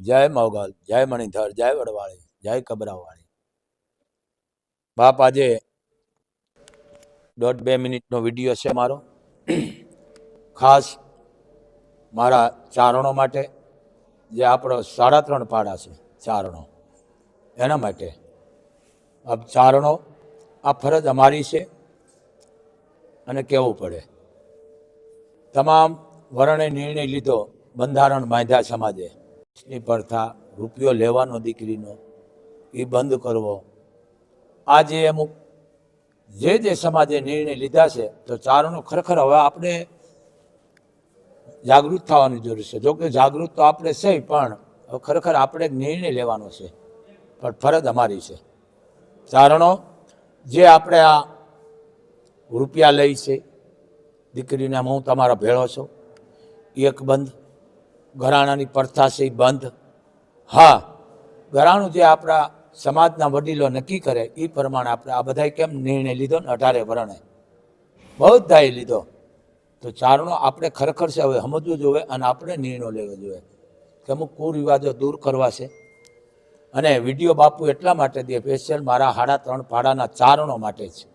જય મોગલ, જય મણિધર, જય વડવાળી, જય કબરાવાળી. બાપ આજે દોઢ બે મિનિટનો વીડિયો છે મારો. ખાસ મારા ચારણો માટે, જે આપણો સાડા ત્રણ પાડા છે ચારણો. એના માટે આ ચારણો, આ ફરજ અમારી છે અને કહેવું પડે. તમામ વર્ણે નિર્ણય લીધો બંધારણ બાંધ્યા સમાજે. ની પ્રથા રૂપિયો લેવાનો દીકરીનો એ બંધ કરવો. આજે અમુક જે જે સમાજે નિર્ણય લીધા છે, તો ચારણો ખરેખર હવે આપણે જાગૃત થવાની જરૂર છે. જોકે જાગૃત તો આપણે છે પણ ખરેખર આપણે નિર્ણય લેવાનો છે. પણ ફરજ અમારી છે. ચારણો, જે આપણે આ રૂપિયા લઈ છે, દીકરીને હું તમારા ભેળો છો. એક બંધ ઘરાણાની પ્રથા છે એ બંધ. હા, ઘરાણું જે આપણા સમાજના વડીલો નક્કી કરે એ પ્રમાણે આપણે આ બધાએ કેમ નિર્ણય લીધો ને અઢારે વર્ણે? બધાએ લીધો. તો ચારણો આપણે ખરેખર છે, હવે સમજવું જોઈએ અને આપણે નિર્ણય લેવો જોઈએ કે અમુક કુરિવાજો દૂર કરવા છે. અને વીડિયો બાપુ એટલા માટે દે સ્પેશિયલ મારા હાડા ત્રણ પાડાના ચારણો માટે છે.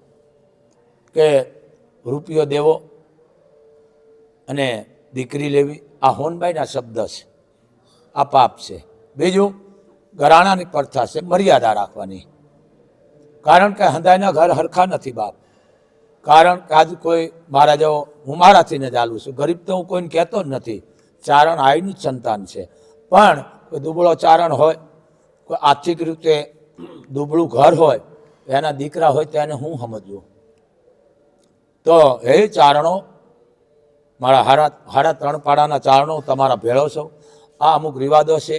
કે રૂપિયો દેવો અને દીકરી લેવી. આ હોનભાઈના શબ્દ છે. આ પાપ છે. બીજું ઘરાણાની પ્રથા છે, મર્યાદા રાખવાની. કારણ કે હંદાયના ઘર હરખા નથી બાપ. કારણ કે આજ કોઈ મારા જેવો હું મારાથી ને ચાલું છું. ગરીબ તો હું કોઈને કહેતો જ નથી. ચારણ આઈનું જ સંતાન છે. પણ કોઈ દુબળો ચારણ હોય, કોઈ આર્થિક રીતે દુબળું ઘર હોય, એના દીકરા હોય, તો એને હું સમજવું? તો હે ચારણો મારા હારા હાડા ત્રણ પાડાના ચારણો તમારા ભેળો છો આ અમુક રિવાદો છે,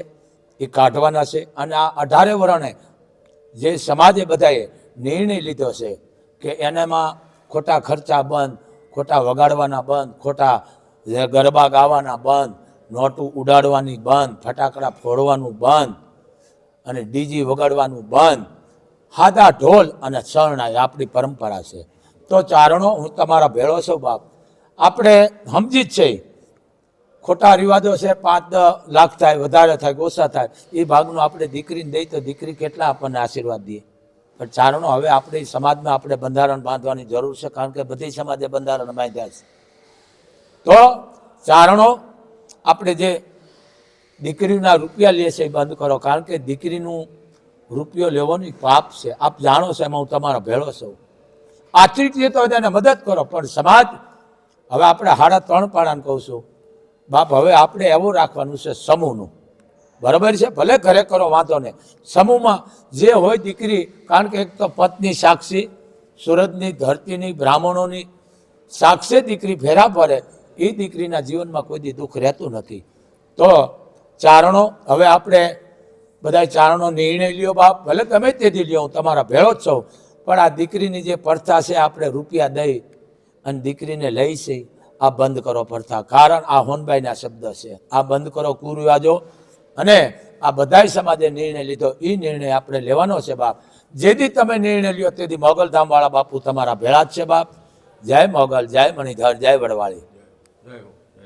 એ કાઢવાના છે અને આ અઢારે વર્ણે જે સમાજે બધાએ નિર્ણય લીધો છે કે એનામાં ખોટા ખર્ચા બંધ, ખોટા વગાડવાના બંધ, ખોટા ગરબા ગાવાના બંધ, નોટું ઉડાડવાની બંધ, ફટાકડા ફોડવાનું બંધ અને ડીજી વગાડવાનું બંધ. હાદા ઢોલ અને શરણાઈ આપણી પરંપરા છે. તો ચારણો હું તમારા ભેળો છું બાપ. આપણે સમજી જ છે. ખોટા રિવાજો છે, પાંચ દસ લાખ થાય, વધારે થાય ઓછા થાય, એ ભાગનું આપણે દીકરીને દઈએ તો દીકરી કેટલા આપણને આશીર્વાદ દે. પણ ચારણો હવે આપણે સમાજમાં આપણે બંધારણ બાંધવાની જરૂર છે, કારણ કે બધી સમાજે બંધારણ બાંધ્યા છે. તો ચારણો આપણે જે દીકરીના રૂપિયા લે છે એ બંધ કરો, કારણ કે દીકરીનું રૂપિયો લેવાનું પાપ છે. આપ જાણો છો એમાં હું તમારો ભેળો છું. આ રીતે તો એને મદદ કરો, પણ સમાજ હવે આપણે સાડા ત્રણ પાડાને કહું છું. બાપ, હવે આપણે એવું રાખવાનું છે સમૂહનું. બરાબર છે? ભલે ઘરે કરો, વાંધો નહીં. સમૂહમાં જે હોય દીકરી, કારણ કે એક તો પત્ની સાક્ષી, સુરતની ધરતીની, બ્રાહ્મણોની સાક્ષી દીકરી ફેરા પડે એ દીકરીના જીવનમાં કોઈ દુઃખ રહેતું નથી. તો ચારણો, હવે આપણે બધા ચારણો નિર્ણય લ્યો બાપ. ભલે તમે તેથી લ્યો, હું તમારા ભેળો જ છું. પણ આ દીકરીની જે પડતા છે, આપણે રૂપિયા દઈ અને દીકરીને લઈ છે, આ બંધ કરો પડતા. કારણ આ હોનબાઈના શબ્દ છે. આ બંધ કરો કુરિવાજો અને આ બધાય સમાજે નિર્ણય લીધો. એ નિર્ણય આપણે લેવાનો છે, બાપ. જેથી તમે નિર્ણય લ્યો, તેથી મોગલધામવાળા બાપુ તમારા ભેળા જ છે, બાપ. જય મોગલ, જય મણિધર, જય વડવાળી. જય